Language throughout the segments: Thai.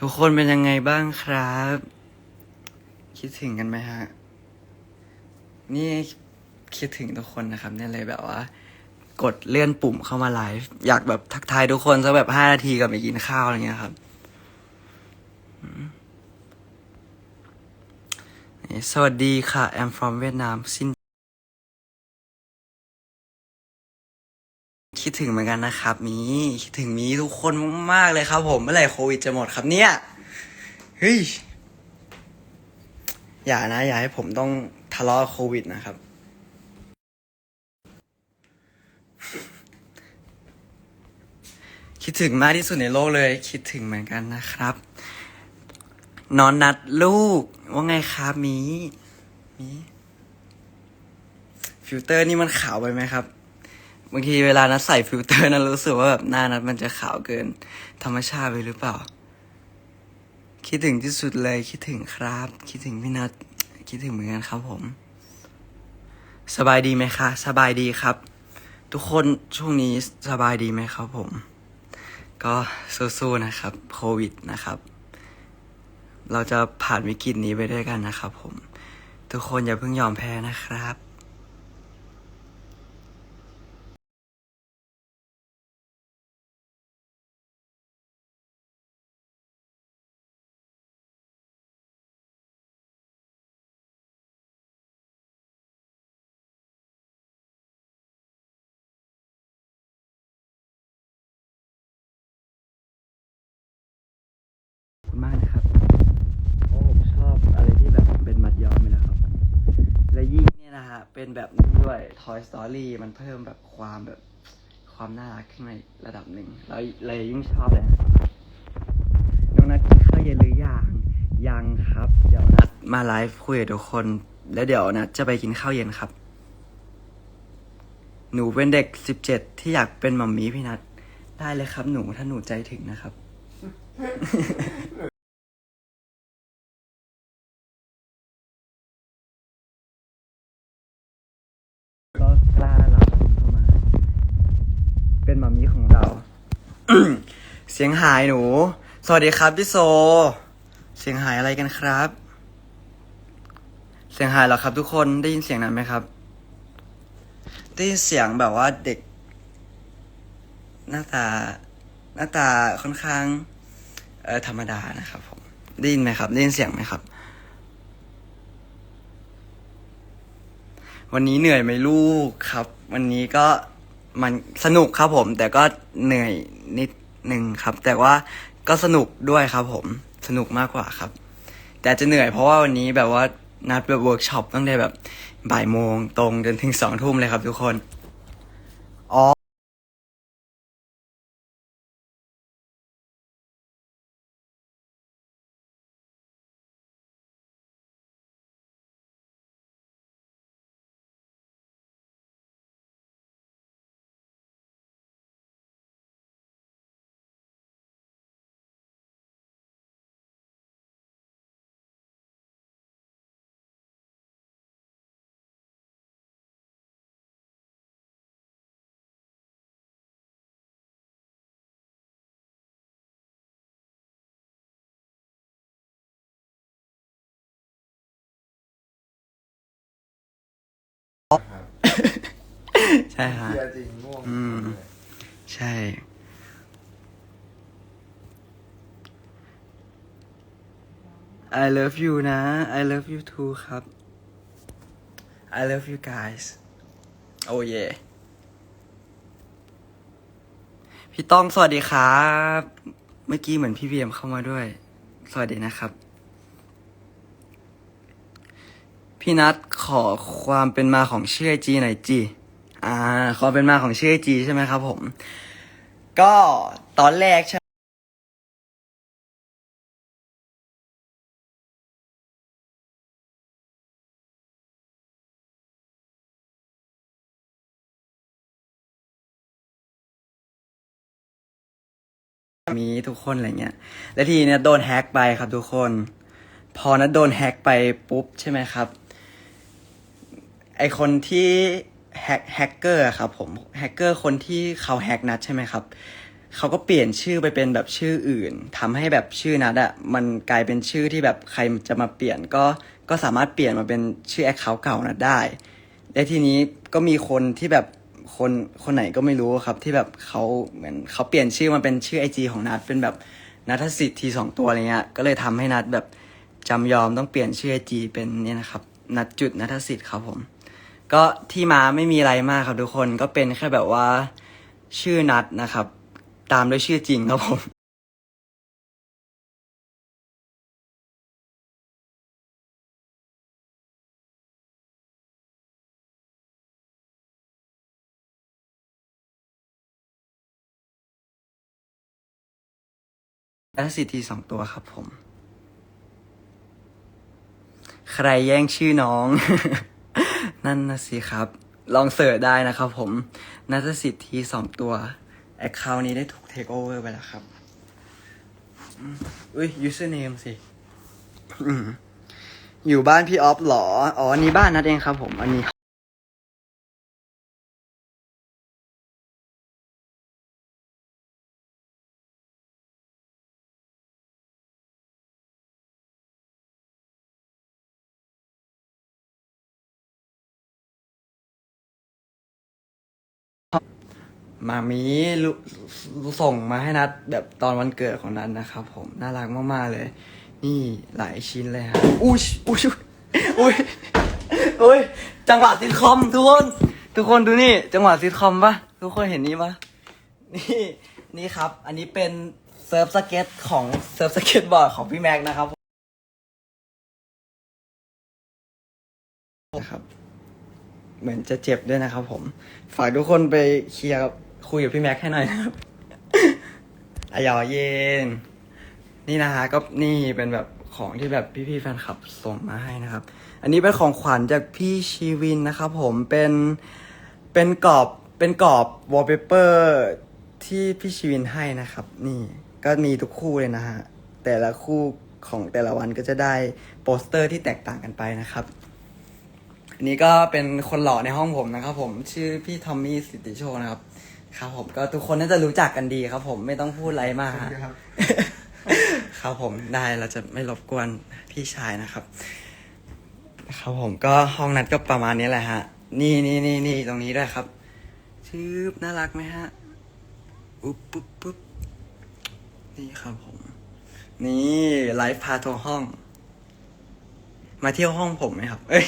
ทุกคนเป็นยังไงบ้างครับ คิดถึงกันไหมฮะ นี่คิดถึงทุกคนนะครับเนี่ยเลยแบบว่า กดเลื่อนปุ่มเข้ามาไลฟ์อยากแบบทักทายทุกคนสักแบบห้านาทีก่อนไปกินข้าวอะไรเงี้ยครับสวัสดีค่ะ I'm from เวียดน คิดถึงเหมือนกันนะครับมีคิดถึงมีทุกคนมากๆเลยครับ ผมเมื่อไหร่โควิดจะหมดครับเนี่ยเฮ้ยอย่านะ อย่าให้ผมต้องทะเลาะโควิดนะครับ คิดถึงมากที่สุดในโลกเลย คิดถึงเหมือนกันนะครับ นอนนัดลูก ว่าไงครับมีมีฟิลเตอร์นี่มันขาวไปไหมครับ บางทีเวลานัดใส่ฟิลเตอร์นั้นรู้สึกว่าแบบหน้านัดมันจะขาวเกิน ธรรมชาติไปหรือเปล่า คิดถึงที่สุดเลยคิดถึงครับ คิดถึงพี่นัดคิดถึงเหมือนกันครับผม สบายดีไหมคะ สบายดีครับ ทุกคนช่วงนี้สบายดีไหมครับผม ก็สู้ๆนะครับโควิดนะครับ เราจะผ่านวิกฤตนี้ไปด้วยกันนะครับผม ทุกคนอย่าเพิ่งยอมแพ้นะครับ ฮะ เป็นแบบนี้ด้วย Toy Story มันเพิ่มแบบความแบบความน่ารักขึ้นมาระดับหนึ่งแล้วเลยยิ่งชอบเลยนะน้องนัดกินข้าวเย็นหรือยังยังครับ เดี๋ยวนัดมาไลฟ์คุยกับทุกคน แล้วเดี๋ยวนัดจะไปกินข้าวเย็นครับ หนูเป็นเด็กสิบเจ็ดที่อยากเป็นมัมมี่พี่นัดได้เลยครับหนูถ้าหนูใจถึงนะครับ ก็กล้ารับคุณเข้ามา เป็นมามีของเรา เสียงหายหนู สวัสดีครับพี่โซ เสียงหายอะไรกันครับ เสียงหายเหรอครับ ทุกคนได้ยินเสียงนั้นไหมครับ ได้ยินเสียงแบบว่าเด็ก หน้าตา หน้าตาค่อนข้าง เออธรรมดานะครับผมได้ยินไหมครับ ได้ยินเสียงไหมครับ วันนี้เหนื่อยไหมลูกครับ วันนี้ก็ มันสนุกครับผม แต่ก็เหนื่อยนิดหนึ่งครับ แต่ว่าก็สนุกด้วยครับผมสนุกมากกว่าครับ แต่จจะเหนื่อยเพราะว่าวันนี้แบบว่านัดแบบเวิร์กช็อปตั้งแต่แบบบ่ายโมงตรงจนถึงสองทุ่มเลยครับทุกคน ใช่ฮะเชียร์จริงง่วงอืม ใช่ I love you นะ I love you too ครับ I love you guys oh yeah พี่ต้องสวัสดีครับ เมื่อกี้เหมือนพี่เบียมเข้ามาด้วย สวัสดีนะครับ พี่นัทขอความเป็นมาของชื่อไอจีหน่อยจี อ่าความเป็นมาของชื่อจีใช่ไหมครับผม ก็ตอนแรกใช่มีทุกคนอะไรเงี้ย แล้วทีเนี้ยโดนแฮ็กไปครับทุกคน พอนัดโดนแฮ็กไปปุ๊บใช่ไหมครับ ไอคนที่ แฮกแฮกเกอร์ครับผมแฮกเกอร์คนที่เขาแฮกนัดใช่ไหมครับเขาก็เปลี่ยนชื่อไปเป็นแบบชื่ออื่นทำให้แบบชื่อนัดอะมันกลายเป็นชื่อที่แบบใครจะมาเปลี่ยนก็ก็สามารถเปลี่ยนมาเป็นชื่อแอคเคาท์เก่านัดได้และทีนี้ก็มีคนที่แบบคนคนไหนก็ไม่รู้ครับที่แบบเขาเหมือนเขาเปลี่ยนชื่อมาเป็นชื่อไอจีของนัดเป็นแบบนัทสิทธิ์ทีสองตัวอะไรเงี้ยก็เลยทำให้นัดแบบจำยอมต้องเปลี่ยนชื่อไอจีเป็นเนี่ยนะครับนัดจุดนัทสิทธิ์ครับผม ก็ที่มาไม่มีอะไรมากครับทุกคนก็เป็นแค่แบบว่าชื่อนัดนะครับ ตามด้วยชื่อจริงครับผมและสิทธิสองตัวครับผม ใครแย่งชื่อน้อง นั่นนะสิครับ ลองเสิร์ชได้นะครับผมนัทสิทธิสองตัวแอคเคาท์นี้ได้ถูกเทคโอเวอร์ไปแล้วครับ อุ้ย username สิอืมอยู่บ้านพี่ออฟหรอ อ๋อนนี้บ้านนัดเองครับผม อันนี้ มามีส่งมาให้นัดแบบตอนวันเกิดของนัดนะครับผมน่ารักมากๆเลย นี่หลายชิ้นเลยฮะอุ้ยอุ้ยอุ้ยอุ้ยจังหวะซิทคอมทุกคนทุกคนดูนี่ จังหวะซิทคอมปะทุกคนเห็นนี้ปะนี่นี่ครับ อันนี้เป็นเซิร์ฟสเก็ตของเซิร์ฟสเก็ตบอร์ดของพี่แม็กนะครับนะครับ เหมือนจะเจ็บด้วยนะครับผม ฝากทุกคนไปเคลียร์กับ คุยกับพี่แม็กให้หน่อยนะครับอายอเย็น นี่นะฮะก็นี่เป็นแบบของที่แบบพี่ๆแฟนคลับส่งมาให้นะครับ อันนี้เป็นของขวัญจากพี่ชีวินนะครับผมเป็นเป็นกรอบเป็นกรอบวอลเปเปอร์ที่พี่ชีวินให้นะครับ นี่ก็มีทุกคู่เลยนะฮะแต่ละคู่ของแต่ละวันก็จะได้โปสเตอร์ที่แตกต่างกันไปนะครับอันนี้ก็เป็นคนหล่อในห้องผมนะครับ ผมชื่อพี่ทอมมี่สิทธิโชนะครับ ครับผมก็ทุกคนน่าจะรู้จักกันดีครับ ผมไม่ต้องพูดอะไรมากฮะครับ ครับผมได้เราจะไม่รบกวนพี่ชายนะครับครับผมก็ห้องนั้นก็ประมาณนี้แหละฮะ นี่นี่นี่นี่ตรงนี้ด้วยครับชืบน่ารักไหมฮะอุ๊บปุ๊บปุ๊บนี่ครับผม นี่ไลฟ์พาทัวร์ห้อง มาเที่ยวห้องผมไหมครับ เอ้ย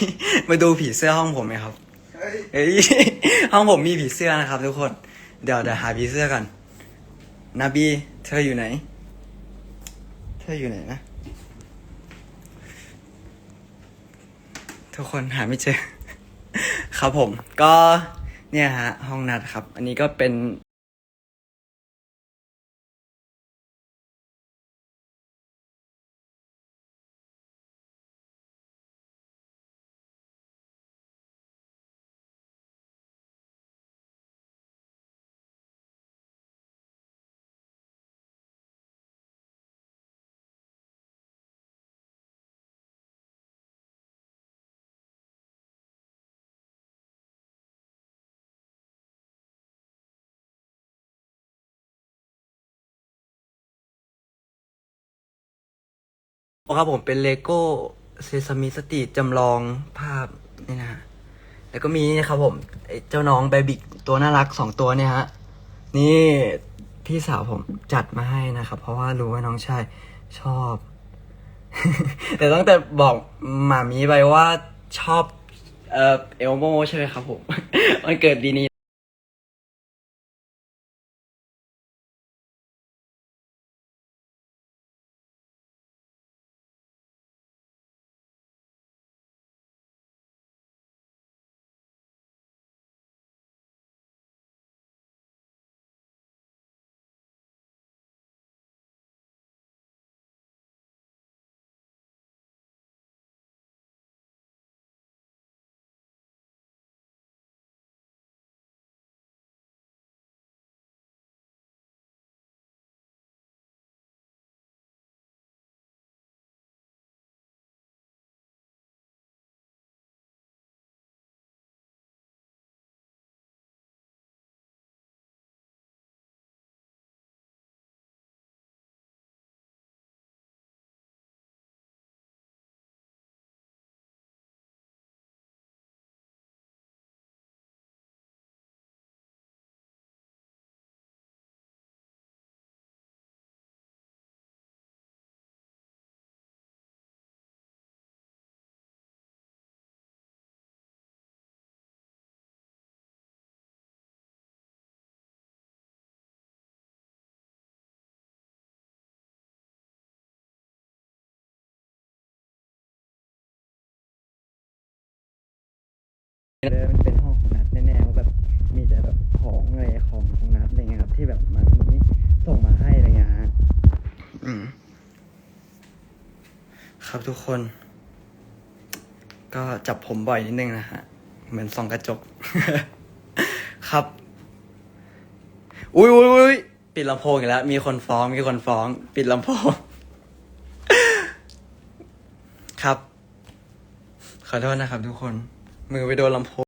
มาดูผีเสื้อห้องผมไหมครับเฮ้ยเอ้ยห้องผมมีผีเสื้อนะครับ ทุกคน เดี๋ยวเดี๋ยวหาบีเสื้อกันนาบี เธออยู่ไหน เธออยู่ไหนนะ ทุกคนหาไม่เจอ ครับผม ก็เนี่ยฮะ ห้องนัดครับ อันนี้ก็เป็น ครับผมเป็นเลโก้เซซามิสตีจำลองภาพนี่นะฮะแล้วก็มีนี่ครับผมเจ้าน้องเบบิกตัวน่ารักสองตัวเนี่ยฮะนี่พี่สาวผมจัดมาให้นะครับ เพราะว่ารู้ว่าน้องชายชอบ แต่ตั้งแต่บอกหมามีไปว่าชอบเออเอลโมใช่ไหมครับผม มันเกิดดีนี้ เลยมันเป็นห้องของนัดแน่ๆว่าแบบมีแต่แบบของอะไรของของนัดอะไรเงี้ยครับที่แบบมันนี้ส่งมาให้อะไรเงี้ยฮะอืมครับทุกคน ก็จับผมบ่อยนิดนึงนะฮะ เหมือนส่องกระจก ครับ อุ้ยอุ้ยอุ้ยปิดลำโพงอีกแล้ว มีคนฟ้อง มีคนฟ้อง ปิดลำโพง ครับ ขอโทษนะครับทุกคน มือไปโดนลำโพ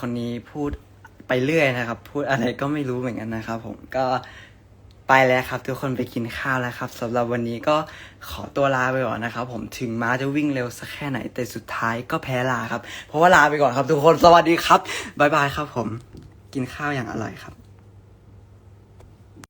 คนนี้พูดไปเรื่อยนะครับ พูดอะไรก็ไม่รู้เหมือนกันนะครับ ผมก็ไปแล้วครับ ทุกคนไปกินข้าวแล้วครับสำหรับวันนี้ก็ขอตัวลาไปก่อนนะครับ ผมถึงม้าจะวิ่งเร็วสักแค่ไหนแต่สุดท้ายก็แพ้ลาครับ เพราะว่าลาไปก่อนครับ ทุกคนสวัสดีครับบ๊ายบายครับ ผมกินข้าวอย่างอร่อยครับ